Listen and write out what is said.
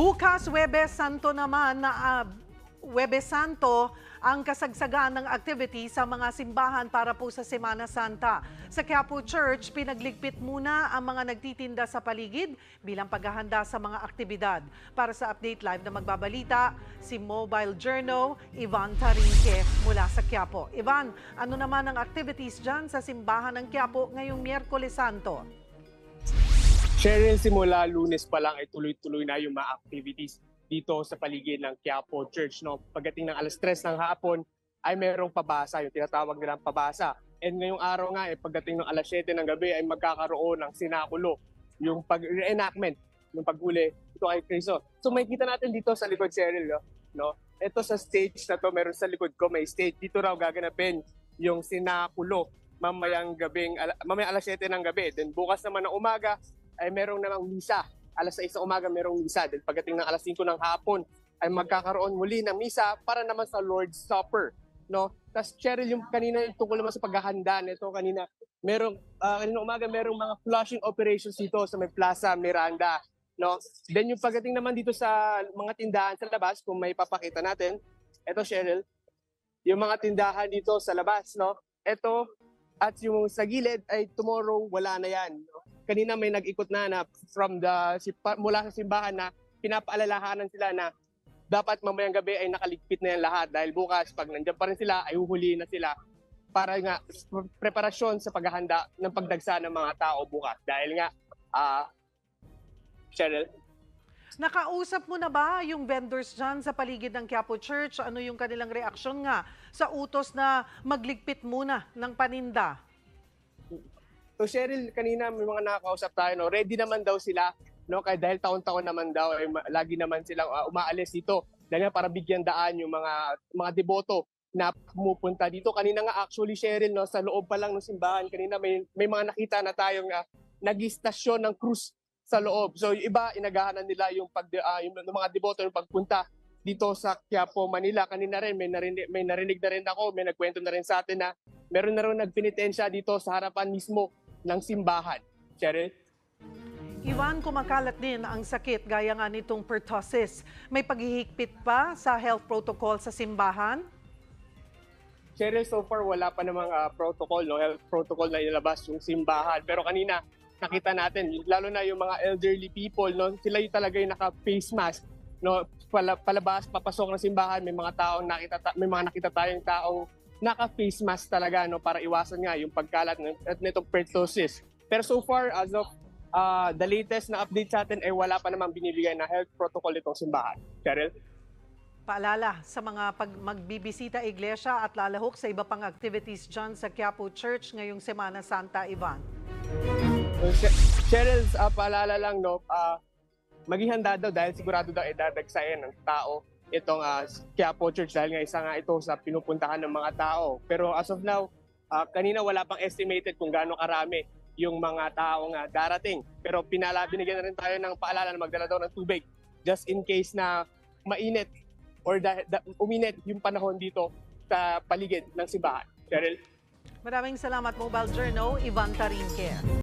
Bukas, Webes Santo naman na ah, Webes Santo ang kasagsagan ng activity sa mga simbahan para po sa Semana Santa. Sa Quiapo Church, pinagligpit muna ang mga nagtitinda sa paligid bilang paghahanda sa mga aktibidad. Para sa Update Live na magbabalita, si Mobile Journal, Ivan Tarinque mula sa Quiapo. Ivan, ano naman ang activities dyan sa simbahan ng Quiapo ngayong Miyerkules Santo? Cheryl, simula lunes pa lang ay tuloy-tuloy na yung mga activities dito sa paligid ng Quiapo Church. No? Pagdating ng alas 3 ng hapon ay mayroong pabasa, yung tinatawag nilang pabasa. And ngayong araw nga, eh, pagdating ng alas 7 ng gabi ay magkakaroon ng sinakulo, yung pag-reenactment, yung paghuli ito kay Cristo. So may kita natin dito sa likod, Cheryl, no? no? Ito sa stage na to, meron sa likod ko, may stage. Dito raw gaganapin yung sinakulo mamayang gabing, mamayang alas 7 ng gabi. Then bukas naman ng umaga, ay merong namang misa. Alas 6 ng umaga merong misa. Then pagdating ng alas 5 ng hapon ay magkakaroon muli ng misa para naman sa Lord's Supper. No? Tapos Cheryl, yung kanina yung tungkol naman sa paghahanda nito kanina, merong, ah, kanina umaga merong mga flushing operations dito sa may Plaza Miranda. No? Then yung pagdating naman dito sa mga tindahan sa labas, kung may papakita natin, eto Cheryl, yung mga tindahan dito sa labas, no? Ito, at yung sa gilid ay tomorrow wala na yan. No? Kanina may nag-ikot na na from the mula sa simbahan na pinapaalalahanan sila na dapat mamayang gabi ay nakaligpit na yan lahat dahil bukas pag nandiyan pa rin sila ay huhuli na sila para nga preparasyon sa paghahanda ng pagdagsa ng mga tao bukas dahil nga ah Cheryl Nakausap mo na ba yung vendors dyan sa paligid ng Quiapo Church? Ano yung kanilang reaksyon nga sa utos na magligpit muna ng paninda? So Cheryl, kanina may mga nakakausap tayo, no? ready naman daw sila, no? Kaya dahil taon-taon naman daw, ma- lagi naman silang ah, umaalis dito. Dahil para bigyan daan yung mga mga deboto na pumupunta dito. Kanina nga actually Cheryl, no? sa loob pa lang ng simbahan, kanina may, may mga nakita na tayong uh, nag-istasyon ng krus sa loob. So yung iba, inagahanan nila yung, pag, ah, yung, yung mga deboto yung pagpunta dito sa Quiapo, Manila. Kanina rin, may narinig, may narinig na rin ako, may nagkwento na rin sa atin na meron na rin nagpinitensya dito sa harapan mismo ng simbahan. Cheryl? Iwan, kumakalat din ang sakit gaya nga nitong pertussis. May paghihigpit pa sa health protocol sa simbahan? Cheryl, so far wala pa namang ah, protocol, no? health protocol na ilabas yung simbahan. Pero kanina, nakita natin, lalo na yung mga elderly people, no? sila yung talaga yung naka-face mask. No, pala, palabas, papasok ng simbahan, may mga taong nakita, ta- may mga nakita tayong taong naka-face mask talaga no para iwasan nga yung pagkalat ng at nitong pertussis. Pero so far as of ah, the latest na update sa atin ay wala pa namang binibigay na health protocol itong simbahan. Cheryl? Paalala sa mga pag magbibisita iglesia at lalahok sa iba pang activities dyan sa Quiapo Church ngayong Semana Santa, Ivan. Cheryl, uh, paalala lang, no, ah, maging handa daw dahil sigurado daw idadagsayan ng tao itong uh, Quiapo Church dahil nga isa nga ito sa pinupuntahan ng mga tao. Pero as of now, ah, kanina wala pang estimated kung gaano karami yung mga tao nga darating. Pero pinala, binigyan na rin tayo ng paalala na magdala daw ng tubig just in case na mainit or da, da- uminit yung panahon dito sa paligid ng simbahan. Cheryl? Maraming salamat Mobile Journal, Ivan Tarinque.